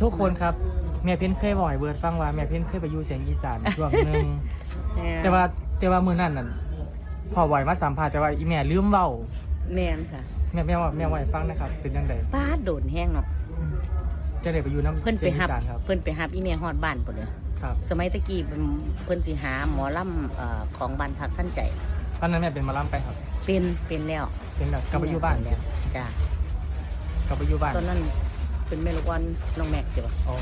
ทุกคนครับแม่เพ้นเคยบอกให้เบิร์ดฟังว่าแม่เพ้นเคยไปอยู่เสียงอีสานช่วงหนึ่งแต่ว่าแต่ว่ามือนั่นนั่นพอไหวมาสัมภาษณ์แต่ว่าอีแม่ลืมเว้าแมนค่ะ แม่แม่ว่าแม่ไหวฟังนะครับ เป็นยังไงป้าดโดนแห้งเนาะจะได้ไปอยู่น้ำเพิ่นเสีไปยงอีหับสานครับเพิ่นไปหับอีเมียฮอดบ้านพุ่นเลยครับ สมัยตะกี้เพิ่นเพิ่นสิหาหมอลำเอ่อของบ้านพักท่านใจตอนนั้นแม่เป็นหมาล่ำไปครับ เป็นเป็นแล้วเป็นแบบกลับไปอยู่บ้านแล้วจ้ะกลับไปอยู่บ้านตอนนั้น เป็นแม่ลูกอ่อนน้องแม็กจ้ะอ๋อ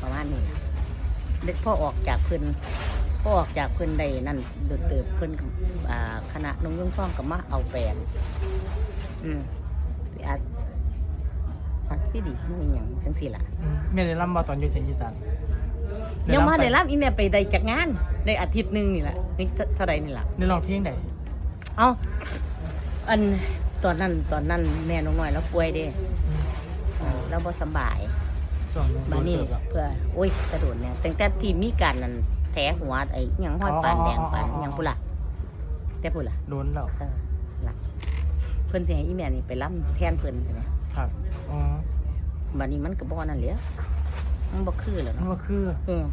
ประมาณนี้ล่ะเด็กพ่อออกจากเพิ่นพ่อออกจากเพิ่นได้นั่นโดดเติบเพิ่นก็อ่าคณะนงยุ่งฟ้องกับมาเอาแฟนอืมอัดอัดสิดีมันอหย่างจังสี่ล่ะอืมแม่ได้ล่ำมาตอนอยู่เสียงอีสานยังมาได้ล่ำรับอีเมลไปได้จากงานได้อาทิตย์หนึงนี่แหละนี่เท่าเท่าใดนี่ล่ะได้ลองเพลงไหนเอาอันตอนนั้นตอนนั้นแม่น้องน้อยแล้วป่วยเด้ อืมอ่าแล้วบ่สำบายช่วงหนึงมานี่โดเติบอะเพื่อโอ้ยกระโดดเนี่ยตั้งแต่ที่มีการนั่นแถหัวไอ้หยังห้อยปานแดงปานหยังพุ่นล่ะแต่พุ่นล่ะโดนแล้วเออล่ะเพิ่นสิให้อีแม่นี่ไปรับแทนเพิ่นใช่ไหมครับอ๋อบัดนี้มันก็บ่นั่นแหละมันบ่คือแล้วมันเนาะว่าคือเออ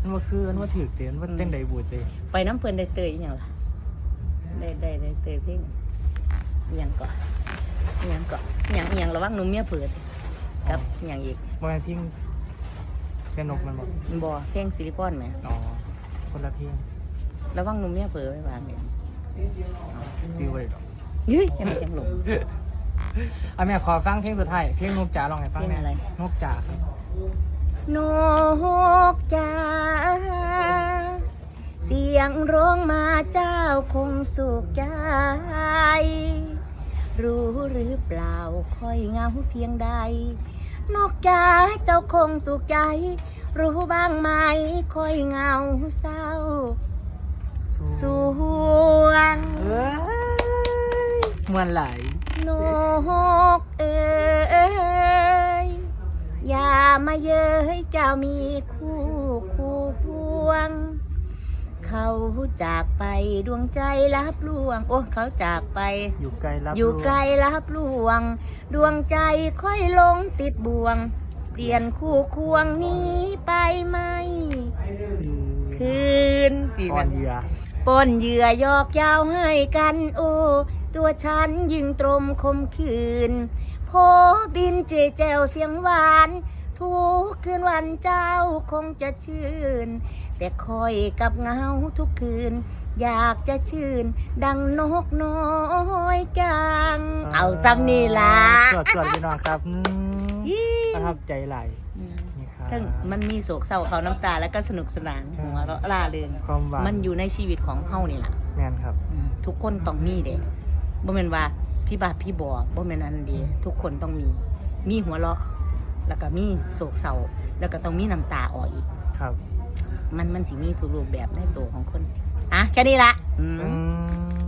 มันว่าคือมันว่าถือเตียนว่าเต้นใดบูดเลยไปน้ำเพิ่นได้เตยอีหยังล่ะได้ได้ได้เตยเพ่งอิหยังก่อนอิหยังก่อนอิหยังอิหยังระวังหนุ่มเมียเผิด กับอิหยังอีกมันเป็นเพลงแม่นกมันบอกบ่เพ่งซิลิคอนไหมอ๋อคนละเพลงระวังหนุ่มเมียเผิดไว้วางเนี่ยจื้อไว้ดอกเฮ้ยยังไม่จังหลง อะแม่ขอฟังเพลงสุดท้ายเพลงนกจ๋าลองให้ฟังเพลงอะไร นกจ๋าครับนกจ้าเสียงร้องมาเจ้าคงสุขใจ รู้หรือเปล่าค่อยเหงาเพียงใด นกจ้าเจ้าคงสุขใจ รู้บ้างไหมค่อยเหงาเศร้า สวงเอ้ยมวนไหลายนกเอ๋ยอย่ามาเย้ยเจ้ามีคู่คู่พวง เขาจากไปดวงใจรับลวง โอ้เขาจากไป อยู่ไกลรับอยู่รู้ไกลรับลวง ดวงใจค่อยลงติดบ่วง เปลี่ยนคู่ควงหนี้ไปไหม คืนสีอ่แบอนบเหยื่อปนเหยื่อยอกยาวให้กันโอ้ ตัวฉันยิงตรมคมคืนโพบินเจแจวเสียงหวาน ทุกคืนวันเจ้าคงจะชื่น แต่คอยกับเงาทุกคืน อยากจะชื่น ดังนกน้อยจัง เอาจำนี่ละสวดสวดพี่น้องครับอืมอี้ประทับใจไหลายนี่ครับ ทั้งมันมีโศกเศร้าเขาน้ำตาแล้วก็สนุกสนานใช่ หัวเราะล่าเริงความหวานมันอยู่ในชีวิตของเฮานี่แหละแม่นครับ อืมทุกคนต้องมีเด็บ่แม่นว่าพี่บาปพี่บอบ่แม่นอันเดีทุกคนต้องมี มีหัวเราะ แล้วก็มีโศกเศร้าแล้วก็ต้องมีน้ำตาออกอีก ครับมันมันสิมีทุกรูปแบบในตัวของคนอะแค่นี้ละอืม อืม